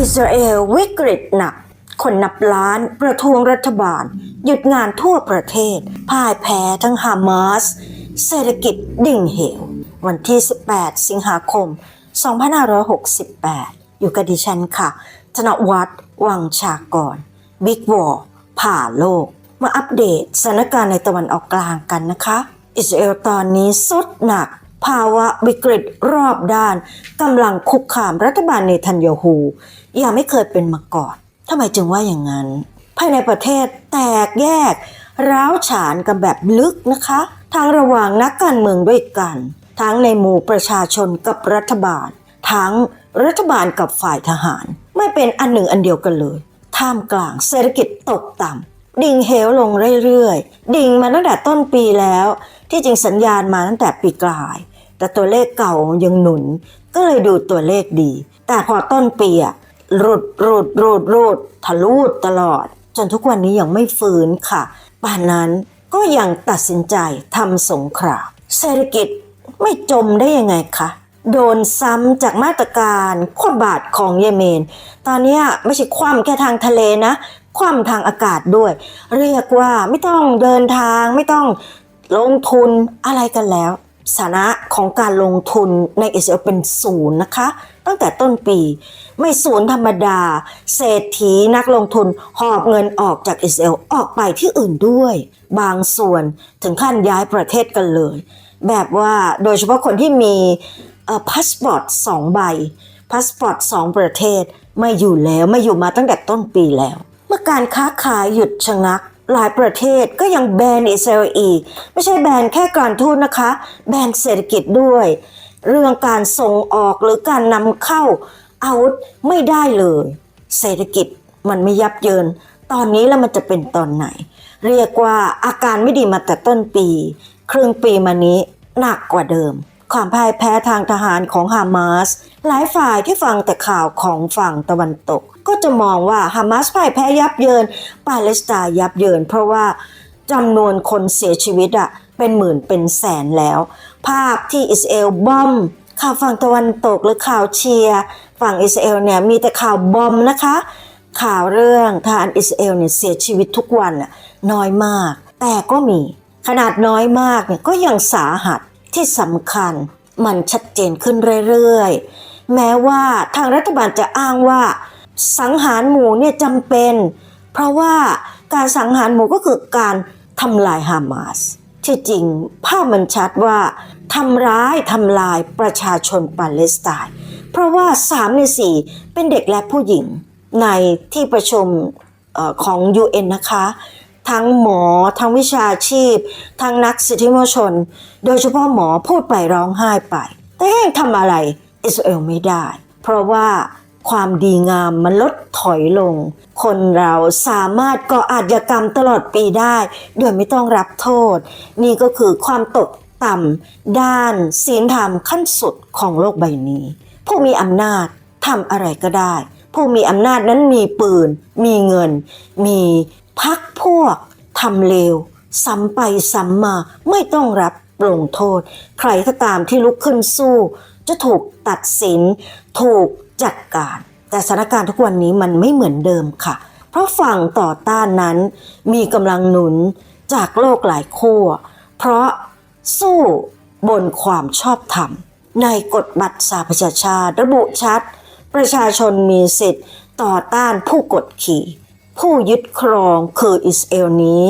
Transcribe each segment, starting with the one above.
อิสราเอลวิกฤตหนัก คนนับล้านประท้วงรัฐบาล หยุดงานทั่วประเทศ พ่ายแพ้ทั้งฮามาส เศรษฐกิจดิ่งเหว วันที่ 18 สิงหาคม 2568 อยู่กับดิฉันค่ะ ธนวัฒน์วังชากรบิ๊กวอร์ผ่าโลก มาอัปเดตสถานการณ์ในตะวันออกกลางกันนะคะ อิสราเอลตอนนี้สุดหนัก ภาวะวิกฤตรอบด้านกำลังคุกคามรัฐบาลเนทันยาฮูอย่างไม่เคยเป็นมาก่อนทำไมจึงว่าอย่างนั้น ภายในประเทศแตกแยก ร้าวฉานกันแบบลึกนะคะทั้งระหว่างนักการเมืองด้วยกัน ทั้งในหมู่ประชาชนกับรัฐบาล ทั้งรัฐบาลกับฝ่ายทหาร ไม่เป็นอันหนึ่งอันเดียวกันเลย ท่ามกลางเศรษฐกิจตกต่ำดิ่งเหวลงเรื่อยๆ ดิ่งมาตั้งแต่ต้นปีแล้ว ที่จริงสัญญาณมาตั้งแต่ปีกลาย แต่ตัวเลขเก่ายังหนุน ก็เลยดูตัวเลขดี แต่พอต้นปีอะรูดรูดรูดรูดทะลุตลอด จนทุกวันนี้ยังไม่ฟื้นค่ะป่านนั้นก็ยังตัดสินใจทำสงครามเศรษฐกิจไม่จมได้ยังไงคะโดนซ้ำจากมาตรการขวบาทของเยเมน ตอนนี้ไม่ใช่คว่ำแค่ทางทะเลนะ คว่ำทางอากาศด้วย เรียกว่าไม่ต้องเดินทางไม่ต้องลงทุนอะไรกันแล้ว สถานะของการลงทุนในอิสราเอลเป็นศูนย์นะคะ ตั้งแต่ต้นปี ไม่ศูนย์ธรรมดา เศรษฐีนักลงทุนหอบเงินออกจากอิสราเอลออกไปที่อื่นด้วย บางส่วนถึงขั้นย้ายประเทศกันเลย แบบว่าโดยเฉพาะคนที่มีพาสปอร์ตสองใบพาสปอร์ตสองประเทศไม่อยู่แล้วไม่อยู่มาตั้งแต่ต้นปีแล้ว เมื่อการค้าขายหยุดชะงัก หลายประเทศก็ยังแบนอิสราเอลอีก ไม่ใช่แบนแค่การทูตนะคะ แบนเศรษฐกิจด้วย เรื่องการส่งออกหรือการนำเข้าอาวุธไม่ได้เลย เศรษฐกิจมันไม่ยับเยิน ตอนนี้แล้วมันจะเป็นตอนไหน เรียกว่าอาการไม่ดีมาแต่ต้นปี ครึ่งปีมานี้หนักกว่าเดิม ความพ่ายแพ้ทางทหารของฮามาสหลายฝ่ายที่ฟังแต่ข่าวของฝั่งตะวันตก ก็จะมองว่าฮามาสพ่ายแพ้ยับเยิน ปาเลสไตน์ยับเยิน เพราะว่าจำนวนคนเสียชีวิตอะเป็นหมื่นเป็นแสนแล้ว ภาพที่อิสราเอลบอมข่าวฝั่งตะวันตกหรือข่าวเชียร์ฝั่งอิสราเอลเนี่ยมีแต่ข่าวบอมนะคะ ข่าวเรื่องทหารอิสราเอลเนี่ยเสียชีวิตทุกวันน้อยมาก แต่ก็มีขนาดน้อยมากเนี่ยก็ยังสาหัส ที่สำคัญมันชัดเจนขึ้นเรื่อยๆ แม้ว่าทางรัฐบาลจะอ้างว่า สังหารหมู่เนี่ยจำเป็น เพราะว่าการสังหารหมู่ก็คือการทำลายฮามาสที่จริงภาพมันชัดว่าทำร้ายทำลายประชาชนปาเลสไตน์เพราะว่า 3 ใน 4 เป็นเด็กและผู้หญิงในที่ประชุมเออของ UN นะคะ ทั้งหมอ ทั้งวิชาชีพ ทั้งนักสิทธิมนุษยชน โดยเฉพาะหมอพูดไปร้องไห้ไป แต่ยังทำอะไรอิสราเอลไม่ได้ เพราะว่าความดีงามมันลดถอยลง คนเราสามารถก่ออาชญากรรมตลอดปีได้ โดยไม่ต้องรับโทษ นี่ก็คือความตกต่ำด้านศีลธรรมขั้นสุดของโลกใบนี้ ผู้มีอำนาจทำอะไรก็ได้ ผู้มีอำนาจนั้นมีปืน มีเงิน มี พักพวกทำเลวซ้ำไปซ้ำมาไม่ต้องรับลงโทษ ใครก็ตามที่ลุกขึ้นสู้ จะถูกตัดสิน ถูกจัดการ แต่สถานการณ์ทุกวันนี้มันไม่เหมือนเดิมค่ะ เพราะฝั่งต่อต้านนั้นมีกำลังหนุนจากโลกหลายขั้วเพราะสู้บนความชอบธรรม ในกฎบัตรสหประชาชาติระบุชัด ประชาชนมีสิทธิ์ต่อต้านผู้กดขี่ ผู้ยึดครองคืออิสราเอลนี้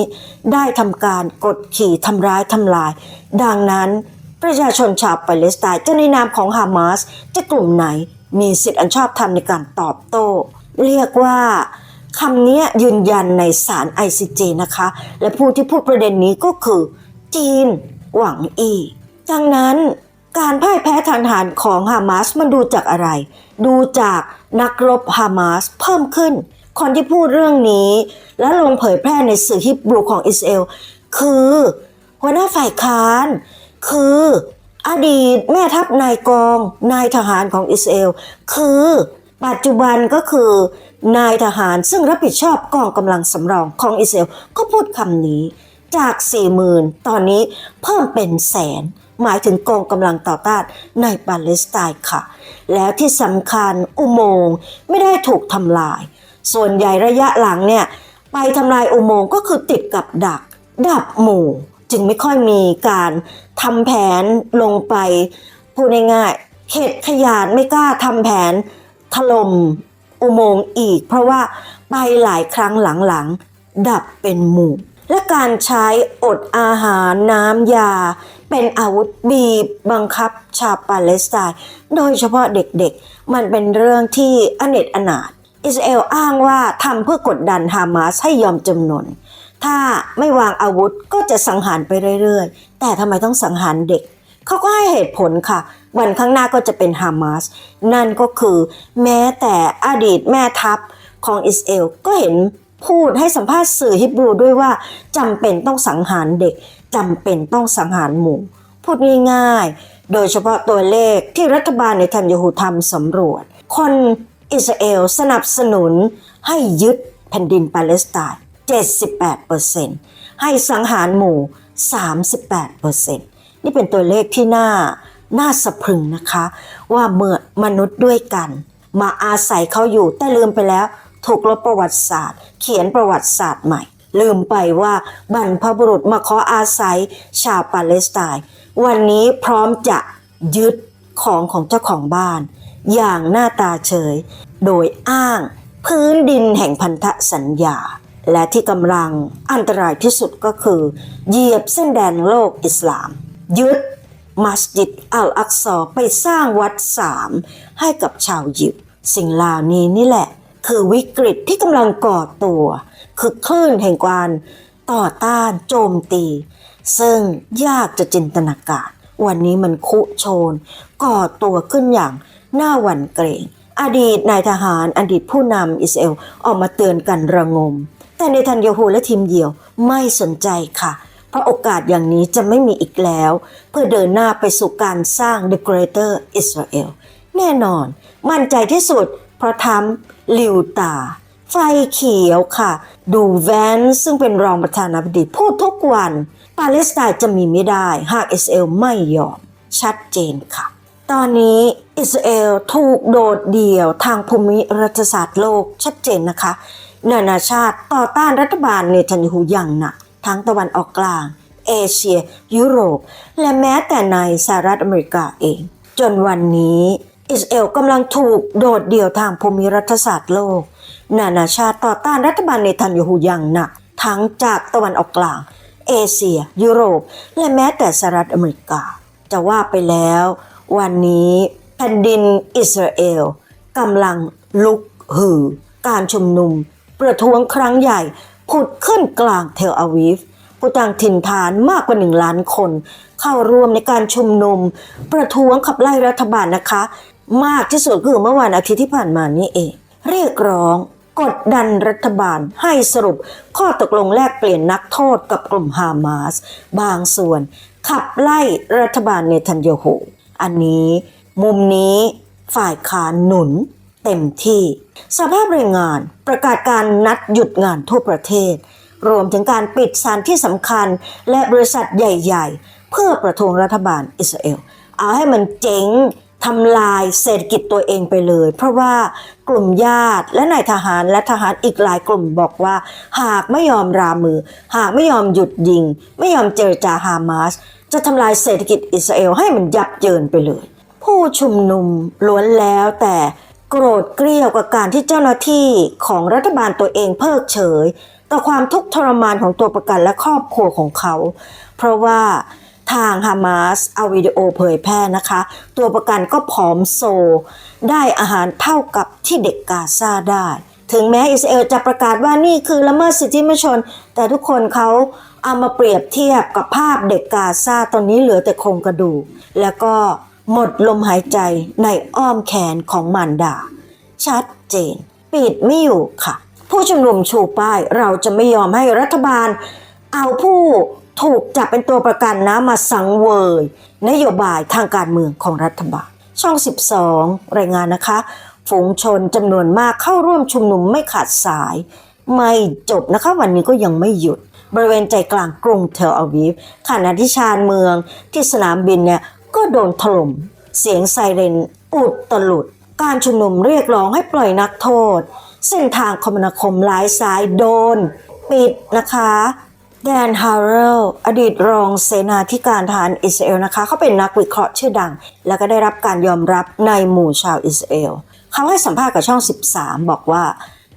ได้ทำการกดขี่ทำร้ายทำลาย ดังนั้นประชาชนชาวปาเลสไตน์จะในนามของฮามาสจะกลุ่มไหนมีสิทธิอันชอบธรรมในการตอบโต้ เรียกว่าคำนี้ยืนยันในศาล ICJ นะคะ และผู้ที่พูดประเด็นนี้ก็คือ จีน หวังอีดังนั้นการพ่ายแพ้ทางทหารของฮามาสมันดูจากอะไร ดูจากนักรบฮามาสเพิ่มขึ้น คนที่พูดเรื่องนี้ และลงเผยแพร่ในสื่อฮิบรูของอิสราเอลคือหัวหน้าฝ่ายค้าน คืออดีตแม่ทัพนายกองนายทหารของอิสราเอลคือปัจจุบันก็คือนายทหารซึ่งรับผิดชอบกองกำลังสำรองของอิสราเอลก็พูดคำนี้จาก40,000ตอนนี้เพิ่มเป็นแสน หมายถึงกองกำลังต่อต้านในปาเลสไตน์ค่ะ แล้วที่สำคัญอุโมงค์ไม่ได้ถูกทำลาย ส่วนใหญ่ระยะหลังเนี่ยไปทำลายอุโมงค์ก็คือติดกับดักดับหมู่ จึงไม่ค่อยมีการทำแผนลงไปพูดง่ายๆเขตขยาดไม่กล้าทำแผนถล่มอุโมงค์อีก เพราะว่าไปหลายครั้งหลังๆ ดับเป็นหมู่ และการใช้อดอาหารน้ำยา เป็นอาวุธบีบบังคับชาวปาเลสไตน์โดยเฉพาะเด็กๆ มันเป็นเรื่องที่อเนจอนาถ อิสราเอลอ้างว่าทำเพื่อกดดันฮามาสให้ยอมจำนน ถ้าไม่วางอาวุธก็จะสังหารไปเรื่อยๆ แต่ทำไมต้องสังหารเด็ก เขาก็ให้เหตุผลค่ะ วันข้างหน้าก็จะเป็นฮามาส นั่นก็คือแม้แต่อดีตแม่ทัพของอิสราเอลก็เห็นพูดให้สัมภาษณ์สื่อฮิบรูด้วยว่าจำเป็นต้องสังหารเด็กจำเป็นต้องสังหารหมู่ พูดง่ายๆ โดยเฉพาะตัวเลขที่รัฐบาลในทันยาฮูทำสำรวจ คน อิสราเอลสนับสนุนให้ยึดแผ่นดินปาเลสไตน์ 78%ให้สังหารหมู่ 38%นี่เป็นตัวเลขที่น่าน่าสะพรึงนะคะ ว่าเมื่อมนุษย์ด้วยกัน มาอาศัยเขาอยู่แต่ลืมไปแล้ว ถูกลบประวัติศาสตร์ เขียนประวัติศาสตร์ใหม่ ลืมไปว่าบรรพบุรุษมาขออาศัยชาวปาเลสไตน์วันนี้พร้อมจะยึดของของเจ้าของบ้าน อย่างหน้าตาเฉย โดยอ้าง พื้นดินแห่งพันธสัญญา และที่กำลังอันตรายที่สุดก็คือ เหยียบเส้นแดนโลกอิสลาม ยึดมัสยิดอัลอักซอไปสร้างวัดสามให้กับชาวยิวสิ่งเหล่านี้นี่แหละ คือวิกฤตที่กำลังก่อตัว คือคลื่นแห่งการต่อต้านโจมตี ซึ่งยากจะจินตนาการ วันนี้มันคุโชน ก่อตัวขึ้นอย่าง หน่าหวั่นเกรง อดีตนายทหารอดีตผู้นำอิสราเอลออกมาเตือนกันระงม แต่ในทันยาฮูและทีมเดียวไม่สนใจค่ะ เพราะโอกาสอย่างนี้จะไม่มีอีกแล้ว เพื่อเดินหน้าไปสู่การสร้าง The Greater Israel แน่นอน มั่นใจที่สุด เพราะทำลิวตา ไฟเขียวค่ะ ดูแวนซึ่งเป็นรองประธานาธิบดีพูดทุกวัน ปาเลสไตน์จะมีไม่ได้ หากอิสราเอลไม่ยอม ชัดเจนค่ะ ตอนนี้อิสราเอลถูกโดดเดี่ยวทางภูมิรัฐศาสตร์โลกชัดเจนนะคะ นานาชาติต่อต้านรัฐบาลเนทันยูอย่างหนักทั้งตะวันออกกลาง เอเชีย ยุโรป และแม้แต่ในสหรัฐอเมริกาเอง จนวันนี้อิสราเอลกำลังถูกโดดเดี่ยวทางภูมิรัฐศาสตร์โลก นานาชาติต่อต้านรัฐบาลเนทันยูอย่างหนัก ทั้งจากตะวันออกกลาง เอเชีย ยุโรป และแม้แต่สหรัฐอเมริกา จะว่าไปแล้ว วันนี้แผ่นดินอิสราเอลกำลังลุกฮือ การชุมนุม ประท้วงครั้งใหญ่ผุดขึ้นกลางเทลอาวีฟผู้ต่างถิ่นฐานมากกว่าหนึ่งล้านคน เข้าร่วมในการชุมนุม ประท้วงขับไล่รัฐบาลนะคะ มากที่สุดคือเมื่อวันอาทิตย์ที่ผ่านมานี่เอง เรียกร้องกดดันรัฐบาลให้สรุปข้อตกลงแลกเปลี่ยนนักโทษกับกลุ่มฮามาส บางส่วน ขับไล่รัฐบาลเนทันยาฮู อันนี้ มุมนี้ฝ่ายค้านหนุนเต็มที่สภาพแรงงานประกาศการนัดหยุดงานทั่วประเทศ รวมถึงการปิดสถานที่สำคัญและบริษัทใหญ่ๆ เพื่อประท้วงรัฐบาลอิสราเอล เอาให้มันเจ๊งทำลายเศรษฐกิจตัวเองไปเลย เพราะว่ากลุ่มญาติและนายทหารและทหารอีกหลายกลุ่มบอกว่า หากไม่ยอมรามือ หากไม่ยอมหยุดยิง ไม่ยอมเจรจาฮามาส จะทำลายเศรษฐกิจอิสราเอลให้มันยับเยินไปเลย ผู้ชุมนุมล้วนแล้วแต่โกรธเกรี้ยวกับการที่เจ้าหน้าที่ของรัฐบาลตัวเองเพิกเฉยต่อความทุกข์ทรมานของตัวประกันและครอบครัวของเขา เพราะว่าทางฮามาสเอาวิดีโอเผยแพร่นะคะ ตัวประกันก็ผอมโซ ได้อาหารเท่ากับที่เด็กกาซาได้ ถึงแม้อิสราเอลจะประกาศว่านี่คือละเมิดสิทธิมนุษยชน แต่ทุกคนเขาเอามาเปรียบเทียบกับภาพเด็กกาซาตอนนี้เหลือแต่โครงกระดูกแล้วก็หมดลมหายใจในอ้อมแขนของมารดา ชัดเจน ปิดไม่อยู่ค่ะ ผู้ชุมนุมชูป้ายเราจะไม่ยอมให้รัฐบาล เอาผู้ถูกจับเป็นตัวประกันนะมาสังเวยนโยบายทางการเมืองของรัฐบาล ช่อง 12 รายงานนะคะ ฝูงชนจำนวนมากเข้าร่วมชุมนุมไม่ขาดสาย ไม่จบนะคะวันนี้ก็ยังไม่หยุด บริเวณใจกลางกรุงเทลอาวีฟขณะที่ชานเมืองที่สนามบินเนี่ยก็โดนถล่ม เสียงไซเรนอุดตลุด การชุมนุมเรียกร้องให้ปล่อยนักโทษ เส้นทางคมนาคมหลายสายโดน ปิดนะคะแดนฮาร์เรลอดีตรองเสนาธิการทหารอิสราเอลนะคะ เขาเป็นนักวิเคราะห์ชื่อดัง แล้วก็ได้รับการยอมรับในหมู่ชาวอิสราเอล เขาให้สัมภาษณ์กับช่อง 13 บอกว่า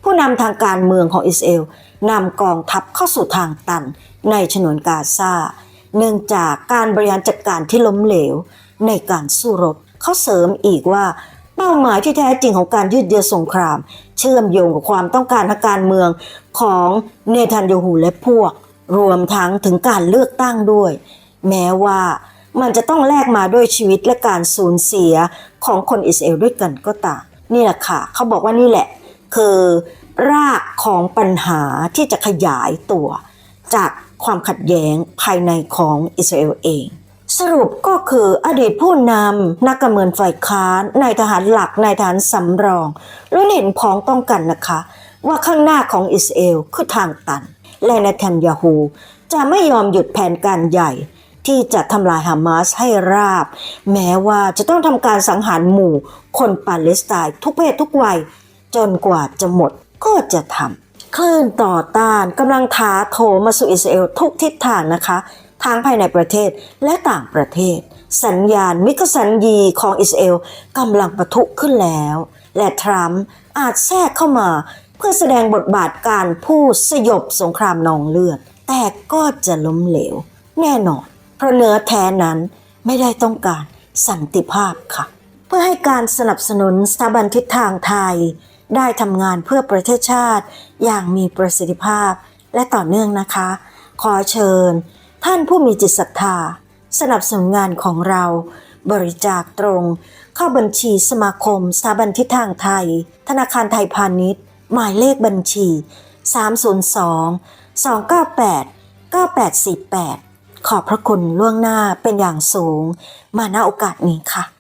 ผู้นำทางการเมืองของอิสราเอลนำกองทัพเข้าสู่ทางตันในฉนวนกาซาเนื่องจากการบริหารจัดการที่ล้มเหลวในการสู้รบ เขาเสริมอีกว่าเป้าหมายที่แท้จริงของการยืดเยื้อสงคราม เชื่อมโยงกับความต้องการทางการเมืองของเนทันยาฮูและพวก รวมทั้งถึงการเลือกตั้งด้วย แม้ว่ามันจะต้องแลกมาด้วยชีวิตและการสูญเสียของคนอิสราเอลด้วยกันก็ตาม นี่แหละค่ะเขาบอกว่านี่แหละ คือรากของปัญหาที่จะขยายตัวจากความขัดแย้งภายในของอิสราเอลเอง สรุปก็คืออดีตผู้นำนักการเมืองฝ่ายค้านนายทหารหลักนายทหารสำรองล้วนเห็นพ้องต้องกันนะคะ ว่าข้างหน้าของอิสราเอลคือทางตัน และนายทันยาฮูจะไม่ยอมหยุดแผนการใหญ่ ที่จะทำลายฮามาสให้ราบ แม้ว่าจะต้องทำการสังหารหมู่ คนปาเลสไตน์ทุกเพศทุกวัย จนกว่าจะหมดก็จะทำคลื่นต่อต้านกำลังท้าโถมาสู่อิสราเอลทุกทิศทางนะคะทั้งภายในประเทศและต่างประเทศ สัญญาณมิกสัญญีของอิสราเอลกำลังปะทุขึ้นแล้ว และทรัมป์อาจแทรกเข้ามา เพื่อแสดงบทบาทการพูดสยบสงครามนองเลือด แต่ก็จะล้มเหลว แน่นอน ราะเนื้อแท้นั้นไม่ได้ต้องการสันติภาพค่ะ เพื่อให้การสนับสนุนสถาบันทิศทางไทย ได้ทำงานเพื่อประเทศชาติ อย่างมีประสิทธิภาพและต่อเนื่องนะคะ ขอเชิญ ท่านผู้มีจิตศรัทธา สนับสนุนงานของเรา บริจาคตรง เข้าบัญชีสมาคมสถาบันทิศทางไทย ธนาคารไทยพาณิชย์ หมายเลขบัญชี 302 298 9848 ขอบพระคุณล่วงหน้าเป็นอย่างสูง มาณโอกาสนี้ค่ะ